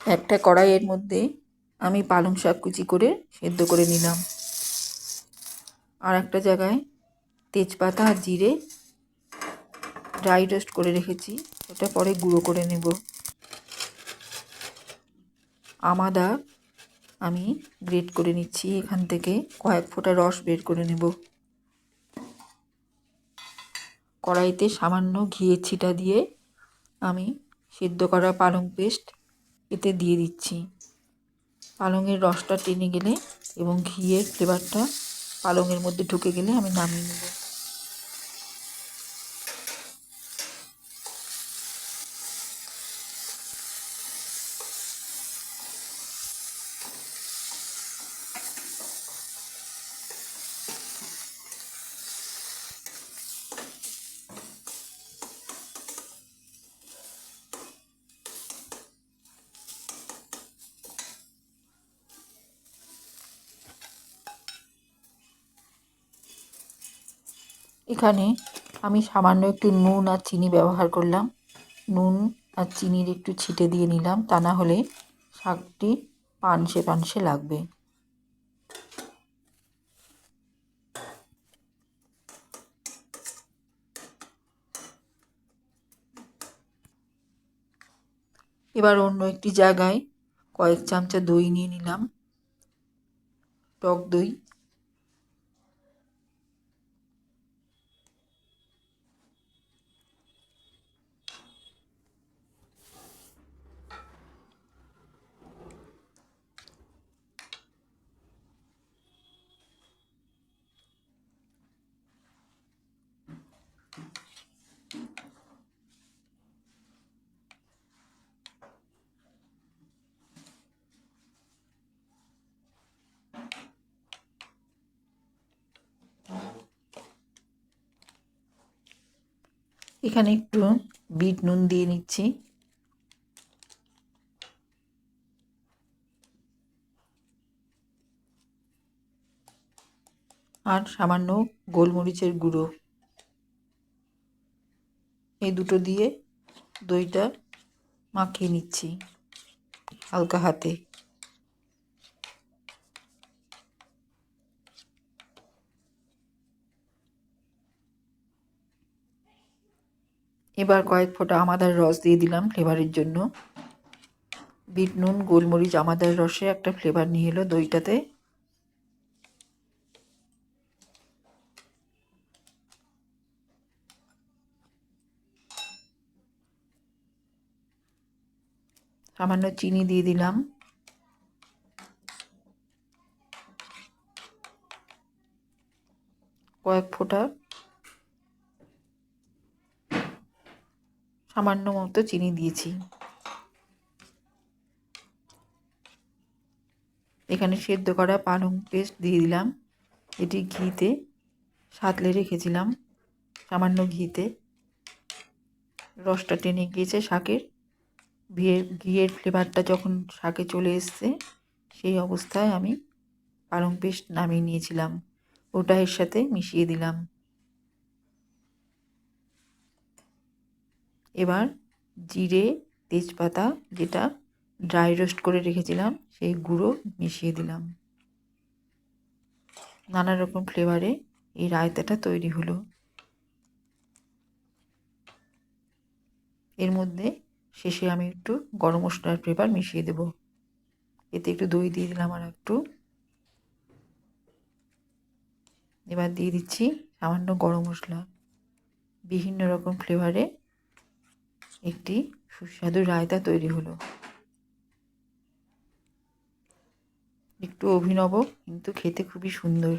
একটা কড়াইয়ের মধ্যে আমি পালং শাক কুচি করে সেদ্ধ করে নিলাম। আর একটা জায়গায় তেজপাতা আর জিরে ড্রাই রোস্ট করে রেখেছি ওটা পরে গুঁড়ো করে নেব। আমাদা আমি গ্রেট করে নিচ্ছি, এখান থেকে কয়েক ফোঁটা রস বের করে নেব। কড়াইতে সামান্য ঘিয়ের ছিটা দিয়ে আমি সেদ্ধ করা পালং পেস্ট এতে দিয়ে দিচ্ছি। পালংয়ের রসটা টেনে গেলে এবং ঘিয়ের ফ্লেভারটা পালংয়ের মধ্যে ঢুকে গেলে আমি নামিয়ে নেব। এখানে আমি সামান্য একটু নুন আর চিনি ব্যবহার করলাম। নুন আর চিনির একটু ছিটে দিয়ে নিলাম, তা না হলে শাকটি পানসে পানসে লাগবে। এবার অন্য একটি জায়গায় কয়েক চামচা দই নিয়ে নিলাম। টক দই এখানে একটু বিট নুন দিয়ে নিচ্ছি। আর সামান্য গোলমরিচের গুঁড়ো। এই দুটো দিয়ে দইটা মাখিয়ে নিচ্ছি, হালকা হাতে। এবার কয়েক ফোঁটা আমাদের রস দিয়ে দিলাম ফ্লেভারের জন্য। বিট নুন, গোলমরিচ, আমাদের রসে একটা ফ্লেভার নিয়ে এলো দইটাতে। সামান্য চিনি দিয়ে দিলাম। কয়েক ফোঁটা সামান্য মতো চিনি দিয়েছি। এখানে সেদ্ধ করা পালং পেস্ট দিয়ে দিলাম। এটি ঘিতে সাতলে রেখেছিলাম, সামান্য ঘিতে। রসটা টেনে গিয়েছে শাকের। ঘিয়ের ঘিয়ের ফ্লেভারটা যখন শাকে চলে এসছে, সেই অবস্থায় আমি পালং পেস্ট নামিয়ে নিয়েছিলাম। ওটা এর সাথে মিশিয়ে দিলাম। এবার জিরে তেজপাতা যেটা ড্রাই রোস্ট করে রেখেছিলাম, সেই গুঁড়ো মিশিয়ে দিলাম। নানা রকম ফ্লেভারে এই রায়তাটা তৈরি হলো। এর মধ্যে শেষে আমি একটু গরম মশলার ফ্লেভার মিশিয়ে দেব। এতে একটু দই দিয়ে দিলাম আর একটু। এবার দিয়ে দিচ্ছি সামান্য গরম মশলা। বিভিন্ন রকম ফ্লেভারে একটি সুস্বাদু রায়তা তৈরি হলো। একটু অভিনব কিন্তু খেতে খুবই সুন্দর।